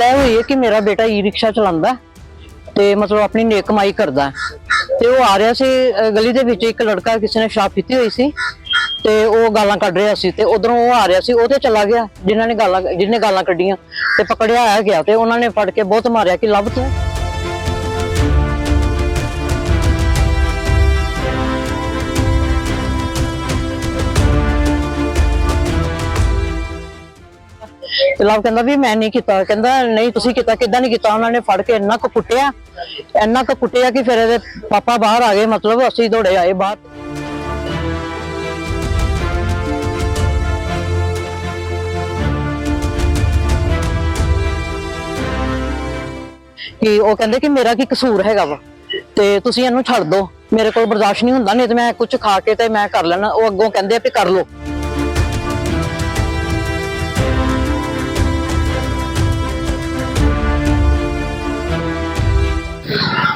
ਤੈਅ ਹੋਈ ਹੈ ਕਿ ਮੇਰਾ ਬੇਟਾ ਈ ਰਿਕਸ਼ਾ ਚਲਾਉਂਦਾ ਤੇ ਮਤਲਬ ਆਪਣੀ ਨੇਕ ਕਮਾਈ ਕਰਦਾ ਤੇ ਉਹ ਆ ਰਿਹਾ ਸੀ ਗਲੀ ਦੇ ਵਿੱਚ ਇੱਕ ਲੜਕਾ ਕਿਸੇ ਨੇ ਸ਼ਰਾਬ ਪੀਤੀ ਹੋਈ ਸੀ ਤੇ ਉਹ ਗਾਲਾਂ ਕੱਢ ਰਿਹਾ ਸੀ ਤੇ ਉਧਰੋਂ ਉਹ ਆ ਰਿਹਾ ਸੀ, ਉਹ ਤੇ ਚਲਾ ਗਿਆ, ਜਿਨ੍ਹਾਂ ਨੇ ਗਾਲਾਂ ਜਿਹਨੇ ਗਾਲਾਂ ਕੱਢੀਆਂ ਤੇ ਪਕੜਿਆ ਆ ਗਿਆ ਤੇ ਉਹਨਾਂ ਨੇ ਫੜ ਕੇ ਬਹੁਤ ਮਾਰਿਆ ਕਿ ਲੱਭ ਤੂੰ। ਤੇ ਲਵ ਕਹਿੰਦਾ ਵੀ ਮੈਂ ਨਹੀਂ ਕੀਤਾ। ਕਹਿੰਦਾ, ਨਹੀਂ, ਤੁਸੀਂ ਕੀਤਾ। ਕਿੱਦਾਂ ਨਹੀਂ ਕੀਤਾ? ਉਹਨਾਂ ਨੇ ਫੜ ਕੇ ਇੰਨਾ ਕੁ ਕੁੱਟਿਆ। ਇੰਨਾ ਕੁ ਕੁੱਟਿਆ ਕਿ ਫਿਰ ਇਹਦੇ ਪਾਪਾ ਬਾਹਰ ਆ ਗਏ। ਮਤਲਬ ਅਸੀਂ ਦੌੜੇ ਆਏ ਬਾਹਰ। ਕਿ ਉਹ ਕਹਿੰਦੇ ਕਿ ਮੇਰਾ ਕੀ ਕਸੂਰ ਹੈਗਾ ਵਾ? ਤੇ ਤੁਸੀਂ ਇਹਨੂੰ ਛੱਡ ਦਿਓ। ਮੇਰੇ ਕੋਲ ਬਰਦਾਸ਼ਤ ਨਹੀਂ ਹੁੰਦਾ, ਨਹੀਂ ਤੇ ਮੈਂ ਕੁਝ ਖਾ ਕੇ ਤੇ ਮੈਂ ਕਰ ਲੈਣਾ। ਉਹ ਅੱਗੋਂ ਕਹਿੰਦੇ ਆ ਵੀ ਕਰ ਲਓ।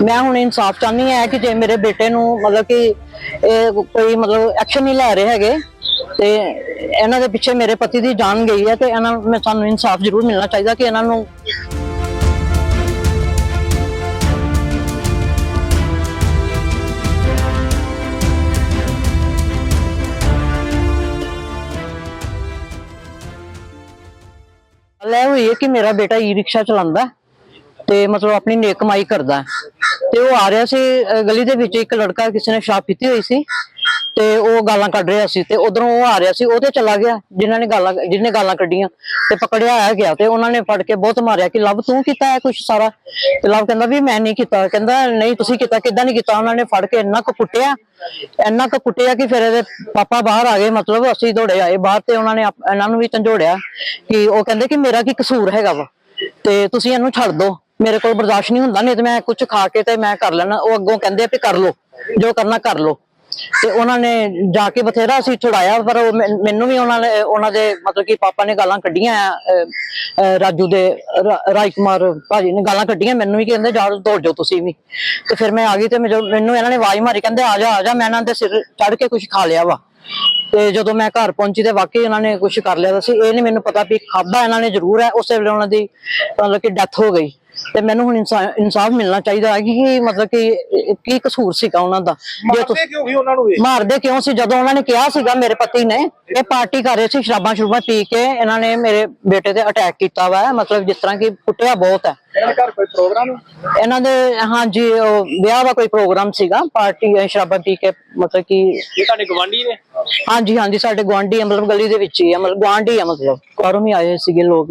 ਮੈਂ ਹੁਣ ਇਨਸਾਫ ਚਾਹਨੀ ਹੈ ਕਿ ਜੇ ਮੇਰੇ ਬੇਟੇ ਨੂੰ ਮਤਲਬ ਕਿ ਇਹ ਕੋਈ ਮਤਲਬ ਐਕਸ਼ਨ ਨਹੀਂ ਲੈ ਰਹੇ ਹੈਗੇ, ਤੇ ਇਹਨਾਂ ਦੇ ਪਿੱਛੇ ਮੇਰੇ ਪਤੀ ਦੀ ਜਾਨ ਗਈ ਹੈ ਤੇ ਇਹਨਾਂ ਨੂੰ ਸਾਨੂੰ ਇਨਸਾਫ ਜ਼ਰੂਰ ਮਿਲਣਾ ਚਾਹੀਦਾ ਕਿ ਇਹਨਾਂ ਨੂੰ ਲੈ ਹੋਈ ਹੈ ਕਿ ਮੇਰਾ ਬੇਟਾ ਈ ਰਿਕਸ਼ਾ ਚਲਾਉਂਦਾ ਤੇ ਮਤਲਬ ਆਪਣੀ ਨੇਕ ਕਮਾਈ ਕਰਦਾ ਤੇ ਉਹ ਆ ਰਿਹਾ ਸੀ ਗਲੀ ਦੇ ਵਿੱਚ ਇੱਕ ਲੜਕਾ ਕਿਸੇ ਨੇ ਸ਼ਰਾਬ ਪੀਤੀ ਹੋਈ ਸੀ ਤੇ ਉਹ ਗਾਲਾਂ ਕੱਢ ਰਿਹਾ ਸੀ ਤੇ ਉਧਰੋਂ ਉਹ ਆ ਰਿਹਾ ਸੀ, ਉਹ ਤੇ ਚਲਾ ਗਿਆ, ਜਿਨ੍ਹਾਂ ਨੇ ਗਾਲਾਂ ਜਿਹਨੇ ਗਾਲਾਂ ਕੱਢੀਆਂ ਤੇ ਪਕੜਿਆ ਆ ਗਿਆ ਤੇ ਉਹਨਾਂ ਨੇ ਫੜ ਕੇ ਬਹੁਤ ਮਾਰਿਆ ਕਿ ਲਵ ਤੂੰ ਕੀਤਾ ਹੈ ਕੁਝ ਸਾਰਾ? ਤੇ ਲਵ ਕਹਿੰਦਾ ਵੀ ਮੈਂ ਨਹੀਂ ਕੀਤਾ, ਕਹਿੰਦਾ ਨਹੀਂ ਤੁਸੀਂ ਕੀਤਾ, ਕਿੱਦਾਂ ਨਹੀਂ ਕੀਤਾ? ਉਹਨਾਂ ਨੇ ਫੜ ਕੇ ਇੰਨਾ ਕੁ ਕੁੱਟਿਆ, ਇੰਨਾ ਕੁ ਕੁੱਟਿਆ ਕਿ ਫਿਰ ਇਹਦੇ ਪਾਪਾ ਬਾਹਰ ਆ ਗਏ, ਮਤਲਬ ਅਸੀਂ ਦੌੜੇ ਆਏ ਬਾਹਰ ਤੇ ਉਹਨਾਂ ਨੇ ਇਹਨਾਂ ਨੂੰ ਵੀ ਝੰਜੋੜਿਆ ਕਿ ਉਹ ਕਹਿੰਦੇ ਕਿ ਮੇਰਾ ਕੀ ਕਸੂਰ ਹੈਗਾ ਵਾ ਤੇ ਤੁਸੀਂ ਇਹਨੂੰ ਛੱਡ ਦਿਓ ਮੇਰੇ ਕੋਲ ਬਰਦਾਸ਼ਤ ਨਹੀਂ ਹੁੰਦਾ, ਨਹੀਂ ਤੇ ਮੈਂ ਕੁਝ ਖਾ ਕੇ ਤੇ ਮੈਂ ਕਰ ਲੈਣਾ। ਉਹ ਅੱਗੋਂ ਕਹਿੰਦੇ ਆ ਵੀ ਕਰ ਲਓ, ਜੋ ਕਰਨਾ ਕਰ ਲਓ। ਤੇ ਉਹਨਾਂ ਨੇ ਜਾ ਕੇ ਬਥੇਰਾ ਅਸੀਂ ਛੁਡਾਇਆ, ਪਰ ਮੈਨੂੰ ਵੀ ਉਹਨਾਂ ਨੇ, ਉਹਨਾਂ ਦੇ ਮਤਲਬ ਕਿ ਪਾਪਾ ਨੇ ਗਾਲਾਂ ਕੱਢੀਆਂ ਰਾਜੂ ਦੇ ਰਾਜ ਕੁਮਾਰ ਭਾਜੀ ਨੇ ਗਾਲਾਂ ਕੱਢੀਆਂ, ਮੈਨੂੰ ਵੀ ਕਹਿੰਦੇ ਜਾ ਦੌੜ ਜਾਓ ਤੁਸੀਂ ਵੀ। ਤੇ ਫਿਰ ਮੈਂ ਆ ਗਈ ਤੇ ਮੈਨੂੰ ਮੈਨੂੰ ਇਹਨਾਂ ਨੇ ਆਵਾਜ਼ ਮਾਰੀ, ਕਹਿੰਦੇ, ਆ ਜਾ ਆ ਜਾ। ਮੈਂ ਇਹਨਾਂ ਦੇ ਸਿਰ ਚੜ ਕੇ ਕੁਝ ਖਾ ਲਿਆ ਵਾ। ਤੇ ਜਦੋਂ ਮੈਂ ਘਰ ਪਹੁੰਚੀ ਤੇ ਵਾਕਈ ਇਹਨਾਂ ਨੇ ਕੁਝ ਕਰ ਲਿਆ ਸੀ, ਇਹ ਨਹੀਂ ਮੈਨੂੰ ਪਤਾ ਵੀ ਖਾਦਾ ਇਹਨਾਂ ਨੇ ਜ਼ਰੂਰ ਹੈ, ਉਸੇ ਵੇਲੇ ਉਹਨਾਂ ਦੀ ਮਤਲਬ ਕਿ ਡੈਥ ਹੋ ਗਈ। ਤੇ ਮੈਨੂੰ ਹੁਣ ਇਨਸਾ- ਇਨਸਾਫ ਮਿਲਣਾ ਚਾਹੀਦਾ ਹੈ ਕਿ ਮਤਲਬ ਕਿ ਕੀ ਕਸੂਰ ਸੀਗਾ ਉਹਨਾਂ ਦਾ? ਜੇ ਤੁਸੀਂ ਮਾਰਦੇ ਕਿਉਂ ਵੀ ਉਹਨਾਂ ਨੂੰ ਮਾਰਦੇ ਕਿਉਂ ਸੀ? ਜਦੋਂ ਉਹਨਾਂ ਨੇ ਕਿਹਾ ਸੀਗਾ ਮੇਰੇ ਪਤੀ ਨੇ ਇਹ ਪਾਰਟੀ ਕਰ ਰਹੇ ਸੀ ਸ਼ਰਾਬਾਂ ਸ਼ਰੂਬਾਂ ਪੀ ਕੇ ਇਹਨਾਂ ਨੇ ਮੇਰੇ ਬੇਟੇ ਤੇ ਅਟੈਕ ਕੀਤਾ ਵਾ। ਮਤਲਬ ਜਿਸ ਤਰ੍ਹਾਂ ਕਿ ਕੁੱਟਿਆ ਬਹੁਤ ਹੈ। ਇਹਨਾਂ ਦੇ ਘਰ ਕੋਈ ਪ੍ਰੋਗਰਾਮ ਇਹਨਾਂ ਦੇ ਹਾਂਜੀ ਉਹ ਵਿਆਹ ਦਾ ਕੋਈ ਪ੍ਰੋਗਰਾਮ ਸੀਗਾ ਪਾਰਟੀ ਅਹ ਸ਼ਰਾਬਾਂ ਪੀ ਕੇ ਮਤਲਬ ਕਿ ਇਹ ਤੁਹਾਡੇ ਗਵਾਂਢੀ ਨੇ? ਹਾਂਜੀ ਹਾਂਜੀ ਸਾਡੇ ਗਵਾਂਢੀ ਆ ਮਤਲਬ ਗਲੀ ਦੇ ਵਿੱਚ ਹੀ ਆ ਮਤਲਬ ਗਵਾਂਢੀ ਆ ਮਤਲਬ। ਬਾਹਰੋਂ ਹੀ ਆਏ ਸੀਗੇ ਲੋਕ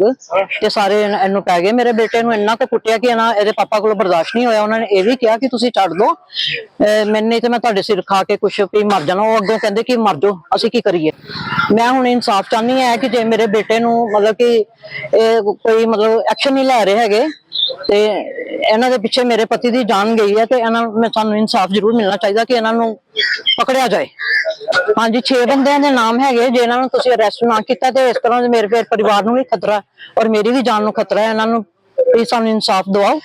ਤੇ ਸਾਰੇ ਇਹਨ- ਇਹਨੂੰ ਪੈ ਗਏ। ਮੇਰੇ ਬੇਟੇ ਨੂੰ ਇੰਨਾ ਕੁ ਕੁੱਟਿਆ ਕਿ ਇਹਨਾਂ ਇਹਦੇ ਪਾਪਾ ਕੋਲ ਬਰਦਾਸ਼ਤ ਨਹੀਂ ਹੋਇਆ। ਉਹਨਾਂ ਨੇ ਇਹ ਵੀ ਕਿਹਾ ਕਿ ਤੁਸੀਂ ਛੱਡ ਦਿਓ ਅਹ ਮੈਨੂੰ ਨਹੀਂ ਤੇ ਮੈਂ ਤੁਹਾਡੇ ਸਿਰ ਖਾ ਕੇ ਕੁਛ ਵੀ ਮਰ ਜਾਣਾ। ਉਹ ਅੱਗੋਂ ਕਹਿੰਦੇ ਕਿ ਮਰ ਜਾਓ ਅਸੀਂ ਕੀ ਕਰੀਏ? ਮੈਂ ਹੁਣ ਇਨਸਾਫ ਚਾਹਨੀ ਹੈ ਕਿ ਜੇ ਮੇਰੇ ਬੇਟੇ ਨੂੰ ਮਤਲਬ ਕਿ ਇਹ ਕੋਈ ਮਤਲਬ ਐਕਸ਼ਨ ਨਹੀਂ ਲੈ ਰਹੇ ਹੈਗੇ ਤੇ ਇਹਨਾਂ ਦੇ ਪਿੱਛੇ ਮੇਰੇ ਪਤੀ ਦੀ ਜਾਨ ਗਈ ਹੈ ਤੇ ਇਹਨਾਂ ਨੂੰ ਸਾਨੂੰ ਇਨਸਾਫ ਜ਼ਰੂਰ ਮਿਲਣਾ ਚਾਹੀਦਾ ਕਿ ਇਹਨਾਂ ਨੂੰ ਪਕੜਿਆ ਜਾਏ। ਹਾਂਜੀ 6 ਬੰਦਿਆਂ ਦੇ ਨਾਮ ਹੈਗੇ, ਜੇ ਨੂੰ ਤੁਸੀਂ ਅਰੈਸਟ ਨਾ ਕੀਤਾ ਤੇ ਇਸ ਤਰ੍ਹਾਂ ਮੇਰੇ ਫਿਰ ਪਰਿਵਾਰ ਨੂੰ ਵੀ ਖਤਰਾ ਔਰ ਮੇਰੀ ਵੀ ਜਾਨ ਨੂੰ ਖਤਰਾ ਹੈ, ਇਹਨਾਂ ਨੂੰ ਵੀ ਸਾਨੂੰ ਇਨਸਾਫ ਦਿਵਾਓ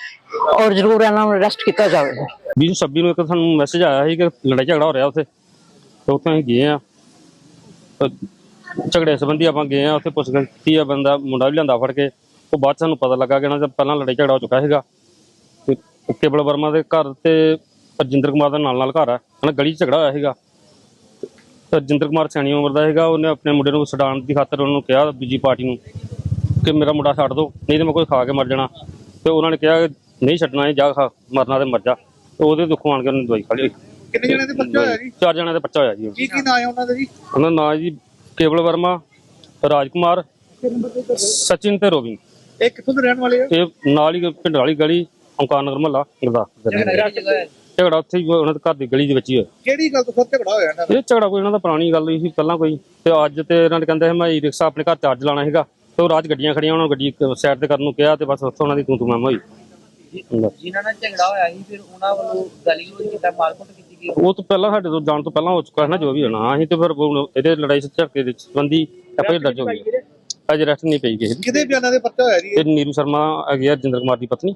ਔਰ ਜ਼ਰੂਰ ਇਹਨਾਂ ਨੂੰ ਅਰੈਸਟ ਕੀਤਾ ਜਾਵੇ। 2026 ਨੂੰ ਇੱਕ ਸਾਨੂੰ ਮੈਸੇਜ ਆਇਆ ਸੀ ਕਿ ਲੜਾਈ ਝਗੜਾ ਹੋ ਰਿਹਾ ਉੱਥੇ। ਤੇ ਉੱਥੇ ਅਸੀਂ ਗਏ ਆ ਝਗੜੇ ਸੰਬੰਧੀ ਆਪਾਂ ਗਏ ਆ ਉੱਥੇ ਪੁੱਛ ਕੀਤੀ ਆ ਬੰਦਾ, ਮੁੰਡਾ ਵੀ ਲਿਆਂਦਾ ਫੜ ਕੇ। ਉਹ ਬਾਅਦ 'ਚ ਸਾਨੂੰ ਪਤਾ ਲੱਗਾ ਕਿ ਇਹਨਾਂ ਦਾ ਪਹਿਲਾਂ ਲੜਾਈ ਝਗੜਾ ਹੋ ਚੁੱਕਾ ਸੀਗਾ। ਤੇ ਕੇਵਲ ਵਰਮਾ ਦੇ ਘਰ ਤੇ ਰਜਿੰਦਰ ਕੁਮਾਰ ਦਾ ਨਾਲ ਨਾਲ ਘਰ ਆ। ਉਹਨਾਂ ਗਲੀ 'ਚ ਝਗੜਾ ਹੋਇਆ ਸੀਗਾ। ਤੇ ਰਜਿੰਦਰ ਕੁਮਾਰ ਸਿਆਣੀ ਉਮਰ ਦਾ ਸੀਗਾ। ਉਹਨੇ ਆਪਣੇ ਮੁੰਡੇ ਨੂੰ ਛਡਾਉਣ ਦੀ ਖਾਤਰ ਉਹਨੂੰ ਕਿਹਾ ਦੂਜੀ ਪਾਰਟੀ ਨੂੰ ਕਿ ਮੇਰਾ ਮੁੰਡਾ ਛੱਡ ਦਿਓ ਨਹੀਂ ਤੇ ਮੈਂ ਕੋਈ ਖਾ ਕੇ ਮਰ ਜਾਣਾ। ਤੇ ਉਹਨਾਂ ਨੇ ਕਿਹਾ ਨਹੀਂ ਛੱਡਣਾ ਇਹ ਜਾ ਖਾ ਮਰਨਾ ਤੇ ਮਰ ਜਾ। ਉਹਦੇ ਦੁੱਖੋਂ ਆਣ ਕੇ ਉਹਨੇ ਦਵਾਈ ਖਾ ਲਈ। ਕਿੰਨੇ ਜਣੇ ਦੇ ਬੱਚਾ ਹੋਇਆ ਜੀ? ਚਾਰ ਜਣਿਆਂ ਦਾ ਬੱਚਾ ਹੋਇਆ ਜੀ। ਕੀ ਕੀ ਨਾਂ ਹੈ ਉਹਨਾਂ ਦੇ ਜੀ? ਉਹਨਾਂ ਦਾ ਨਾਂ ਜੀ ਕੇਵਲ ਵਰਮਾ ਰਾਜਕੁਮਾਰ ਸਚਿਨ ਤੇ ਰੋਬਿਨ ਇਹ ਕਿੱਥੋਂ ਦੇ ਰਹਿਣ ਵਾਲੇ ਆ? ਇਹ ਨਾਲ ਹੀ ਪਿੰਡ ਵਾਲੀ ਗਲੀ ਓਂਕਾਰ ਨਗਰ ਮਹੱਲਾ ਗੁਰਦਾਸਪੁਰ ਦਾ ਝਗੜਾ ਉੱਥੇ ਹੀ ਉਹਨਾਂ ਦੇ ਘਰ ਦੀ ਗਲੀ ਦੇ ਵਿੱਚ ਹੀ ਹੋਇਆ। ਕਿਹੜੀ ਗੱਲ ਤੋਂ ਫਿਰ ਝਗੜਾ ਹੋਇਆ ਇਹਨਾਂ ਦਾ? ਇਹ ਝਗੜਾ ਕੋਈ ਇਹਨਾਂ ਦਾ ਪੁਰਾਣੀ ਗੱਲ ਸੀ ਪਹਿਲਾਂ ਕੋਈ। ਤੇ ਅੱਜ ਤੇ ਇਹਨਾਂ ਨੇ ਕਹਿੰਦੇ ਸੀ ਮੈਂ ਈ ਰਿਕਸ਼ਾ ਆਪਣੇ ਘਰ ਚਾਰਜ ਲਾਣਾ ਸੀਗਾ। ਤੇ ਉਹ ਰਾਜ ਗੱਡੀਆਂ ਖੜੀਆਂ ਉਹਨਾਂ ਨੂੰ ਗੱਡੀ ਸਾਈਡ ਤੇ ਕਰਨ ਨੂੰ ਕਿਹਾ ਤੇ ਬਸ ਉੱਥੋਂ ਉਹਨਾਂ ਦੀ ਤੂੰ ਤੂੰ ਮੈਂ ਹੋਈ। ਜਿਨ੍ਹਾਂ ਨਾਲ ਝਗੜਾ ਹੋਇਆ ਸੀ ਫਿਰ ਉਹਨਾਂ ਵੱਲੋਂ ਗਲੀ ਗਲੋਚ ਕੀਤਾ ਮਾਰਕੁੱਟ ਕੀਤੀ ਗਈ? ਉਹ ਤੋਂ ਪਹਿਲਾਂ ਸਾਡੇ ਤੋਂ ਜਾਣ ਤੋਂ ਪਹਿਲਾਂ ਹੋ ਚੁੱਕਾ ਹੈ ਨਾ ਜੋ ਵੀ ਹੋਣਾ। ਅਸੀਂ ਤੇ ਫਿਰ ਹੁਣ ਇਹਦੇ ਲੜਾਈ ਝੜਕੇ ਦੇ ਸੰਬੰਧੀ ਐਫਆਈ ਦਰਜ ਹੋ ਗਈ। ਹੈ। ਅਜੇ ਰੈਸਟ ਨਹੀਂ ਪਈ ਕਿਸੇ ਦੀ ਕਿਹਦੇ ਬਿਆਨਾਂ ਦੇ ਪਰਚਾ ਹੋਇਆ ਜੀ ਇਹ? ਨੀਰੂ ਸ਼ਰਮਾ ਹੈਗੀ ਆ ਰਜਿੰਦਰ ਕੁਮਾਰ ਦੀ ਪਤਨੀ